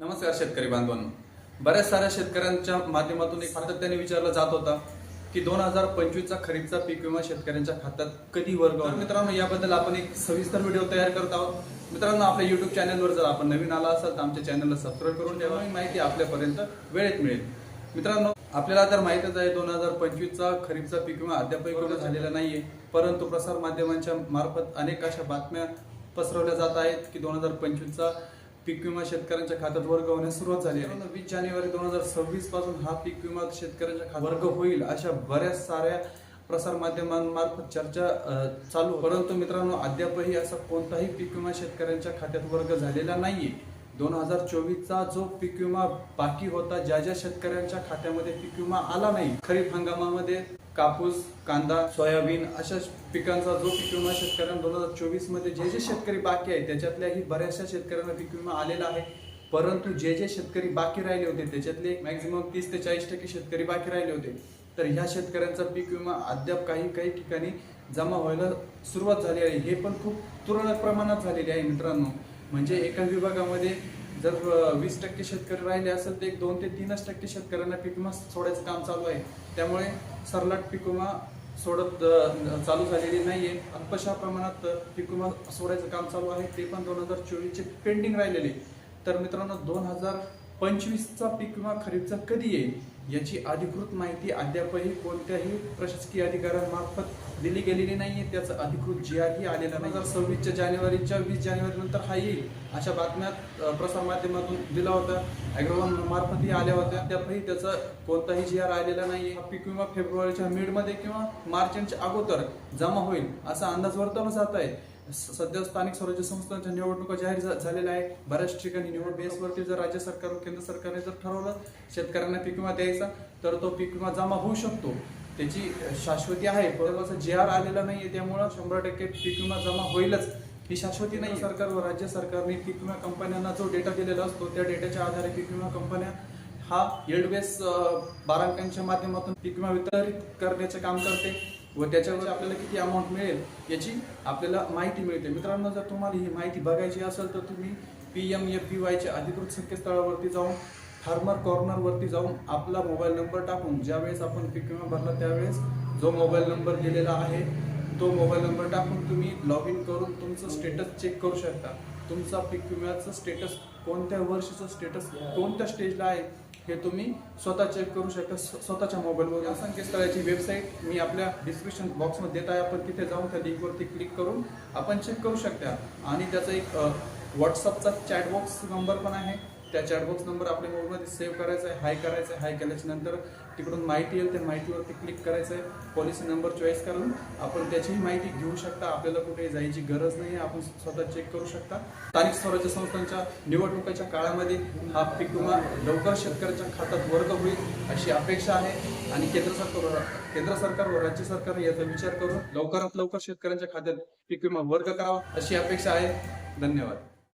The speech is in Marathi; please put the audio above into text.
नमस्कार शेतकरी बांधवांनो. बऱ्याच साऱ्या शेतकऱ्यांच्या माध्यमातून एक सातत्याने विचारला जात होता की दोन हजार पंचवीसचा खरीपचा पीक विमा शेतकऱ्यांच्या खात्यात कधी वर्ग मित्रांनो याबद्दल आपण एक सविस्तर व्हिडिओ तयार करत आहोत. मित्रांनो आपल्या युट्यूब चॅनलवर जर आपण नवीन आला असाल तर आमच्या चॅनलला सबस्क्राईब करून ठेवा माहिती आपल्यापर्यंत वेळेत मिळेल. मित्रांनो आपल्याला तर माहितच आहे दोन हजार पंचवीसचा खरीपचा पीक विमा अद्यापही पूर्ण झालेला नाहीये. परंतु प्रसार माध्यमांच्या मार्फत अनेक अशा बातम्या पसरवल्या जात आहेत की दोन हजार पंचवीसचा पीक विमा शेतकऱ्यांच्या खात्यात वर्ग होण्यास सुरुवात झाली आहे. वीस जानेवारी दोन हजार सव्वीसपासून हा पीक विमा शेतकऱ्यांच्या खात्यात वर्ग होईल अशा बऱ्याच साऱ्या प्रसार माध्यमांमार्फत चर्चा चालू. परंतु मित्रांनो अद्यापही असा कोणताही पीक विमा शेतकऱ्यांच्या खात्यात वर्ग झालेला नाहीये. दोन हजार चोवीसचा जो पीक विमा बाकी होता ज्या ज्या शेतकऱ्यांच्या खात्यामध्ये पीक विमा आला नाही खरीप हंगामामध्ये कापूस कांदा सोयाबीन अशा पिकांचा जो पीक विमा शेतकऱ्यांना दोन हजार चोवीसमध्ये जे जे शेतकरी बाकी आहेत त्याच्यातल्याही बऱ्याचशा शेतकऱ्यांना पीक विमा आलेला आहे. परंतु जे जे शेतकरी बाकी राहिले होते त्याच्यातले मॅक्झिमम तीस ते चाळीस टक्के शेतकरी बाकी राहिले होते तर ह्या शेतकऱ्यांचा पीक विमा अद्याप काही काही ठिकाणी जमा व्हायला सुरुवात झाली आहे. हे पण खूप तुरळक प्रमाणात झालेली आहे मित्रांनो. म्हणजे एका विभागामध्ये जर वीस टक्के शेतकरी राहिले असेल तर एक दोन ते तीनच टक्के शेतकऱ्यांना पीक विमा सोडायचं काम चालू आहे. त्यामुळे सरलाट पीक विमा सोडत चालू झालेली नाही आहे अल्पशा प्रमाणात पीक विमा सोडायचं काम चालू आहे ते पण दोन हजार चोवीसचे पेंडिंग राहिलेले. तर मित्रांनो दोन हजार पंचवीसचा पीक विमा खरीपचा कधी येईल याची अधिकृत माहिती अद्यापही कोणत्याही प्रशासकीय अधिकाऱ्यांमार्फत दिली गेलेली नाही आहे त्याचं अधिकृत जी आर ही नाही हजार सव्वीसच्या जानेवारीच्या वीस जानेवारी नंतर हा येईल अशा बातम्यात प्रसारमाध्यमातून दिला होता. अॅग्रोवन मार्फतही आल्या होत्या. त्यातही त्याचा कोणताही जी आर आलेला नाही आहे पीक विमा फेब्रुवारीच्या मिडमध्ये किंवा मार्चच्या अगोदर जमा होईल असा अंदाज वर्तवला जात आहे. स- सध्या स्थानिक स्वराज्य संस्थांच्या निवडणुका जाहीर झालेल्या आहे बऱ्याच ठिकाणी निवड बेसवरती जर राज्य सरकार केंद्र सरकारने जर ठरवलं शेतकऱ्यांना पीक विमा द्यायचा तर तो पीक विमा जमा होऊ शकतो. त्याची शाश्वती आहे. परंतु जे आर आलेला नाहीये त्यामुळं शंभर टक्के पीक विमा जमा होईलच. ही शाश्वती नाही सरकार व राज्य सरकारने पीक विमा कंपन्यांना जो डेटा दिलेला असतो त्या डेटाच्या आधारे पीक विमा कंपन्या हा येल्ड बेस बारा अंकांच्या माध्यमातून पीक विमा वितरित करण्याचे काम करते व त्याच्यावर आपल्याला किती अमाऊंट मिळेल याची आपल्याला माहिती मिळते. मित्रांनो जर तुम्हाला ही माहिती बघायची असेल तर तुम्ही पी एम एफ पी वायच्या अधिकृत संकेतस्थळावरती जाऊन फार्मर कॉर्नरवरती जाऊन आपला मोबाईल नंबर टाकून ज्यावेळेस आपण पीक विमा भरला त्यावेळेस जो मोबाईल नंबर दिलेला आहे तो मोबाईल नंबर टाकून तुम्ही लॉग इन करून तुमचं स्टेटस चेक करू शकता. तुमचा पीक विम्याचं स्टेटस कोणत्या वर्षीचं स्टेटस कोणत्या स्टेजला आहे हे तुम्ही स्वतः चेक करू शकता स्वतःच्या मोबाईलवर या संकेतस्थळाची वेबसाईट मी आपल्या डिस्क्रिप्शन बॉक्समध्ये देत आहे. आपण तिथे जाऊन त्या लिंकवरती क्लिक करून आपण चेक करू शकता. आणि त्याचा एक व्हॉट्सअपचा चॅटबॉक्स नंबर पण आहे. त्या चॅटबॉक्स नंबर आपल्या मोबाईलमध्ये सेव्ह करायचा आहे हाय करायचं आहे हाय केल्याच्यानंतर तिकडून माहिती येईल त्या माहितीवरती क्लिक करायचं आहे पॉलिसी नंबर चॉईस करून आपण त्याचीही माहिती घेऊ शकता. आपल्याला कुठे जायची गरज नाही आहे. आपण स्वतः चेक करू शकता. स्थानिक स्वराज्य संस्थांच्या निवडणुकीच्या काळामध्ये हा पीक विमा लवकर शेतकऱ्याच्या खात्यात वर्ग होईल अशी अपेक्षा आहे. आणि केंद्र सरकार केंद्र सरकार व राज्य सरकार याचा विचार करून लवकरात लवकर शेतकऱ्यांच्या खात्यात पीक विमा वर्ग करावा अशी अपेक्षा आहे. धन्यवाद.